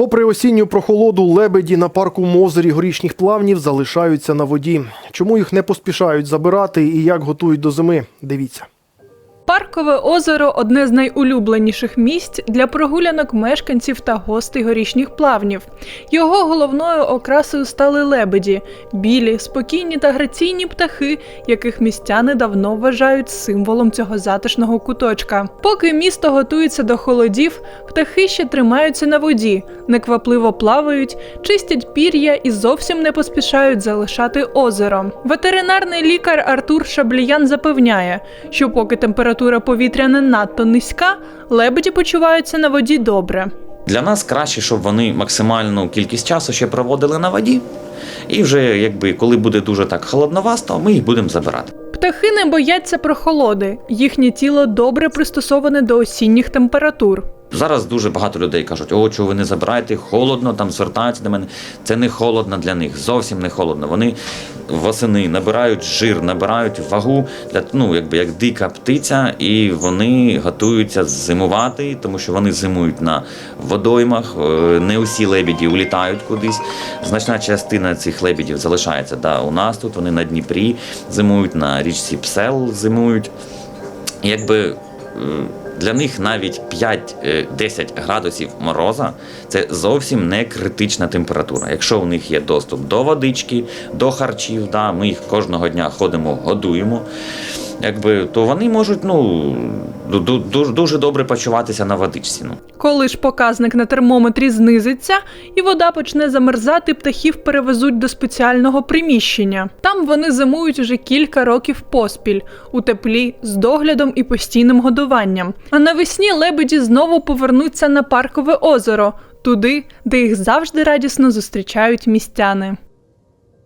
Попри осінню прохолоду, лебеді на парку Мозері горішніх плавнів залишаються на воді. Чому їх не поспішають забирати і як готують до зими? Дивіться. Паркове озеро одне з найулюбленіших місць для прогулянок мешканців та гостей горішніх плавнів. Його головною окрасою стали лебеді білі, спокійні та граційні птахи, яких містяни давно вважають символом цього затишного куточка. Поки місто готується до холодів, птахи ще тримаються на воді, неквапливо плавають, чистять пір'я і зовсім не поспішають залишати озеро. Ветеринарний лікар Артур Шабліян запевняє, що поки температура повітря не надто низька, лебеді почуваються на воді добре. Для нас краще, щоб вони максимальну кількість часу ще проводили на воді. І вже якби коли буде дуже так холодновасто, ми їх будемо забирати. Птахи не бояться прохолоди, їхнє тіло добре пристосоване до осінніх температур. Зараз дуже багато людей кажуть, о, чого ви не забираєте, холодно, там звертаються до мене. Це не холодно для них, зовсім не холодно. Вони восени набирають жир, набирають вагу для ну, якби як дика птиця, і вони готуються зимувати, тому що вони зимують на водоймах. е, Не усі лебеді улітають кудись. Значна частина цих лебедів залишається да, у нас тут. Вони на Дніпрі зимують, на річці Псел зимують. Якби е, для них навіть 5-10 градусів мороза це зовсім не критична температура. Якщо у них є доступ до водички, до харчів, да, ми їх кожного дня ходимо, годуємо. Якби, то вони можуть ну, ду- ду- дуже добре почуватися на водичці. Ну. Коли ж показник на термометрі знизиться і вода почне замерзати, птахів перевезуть до спеціального приміщення. Там вони зимують уже кілька років поспіль у теплі з доглядом і постійним годуванням. А навесні лебеді знову повернуться на паркове озеро, туди, де їх завжди радісно зустрічають містяни.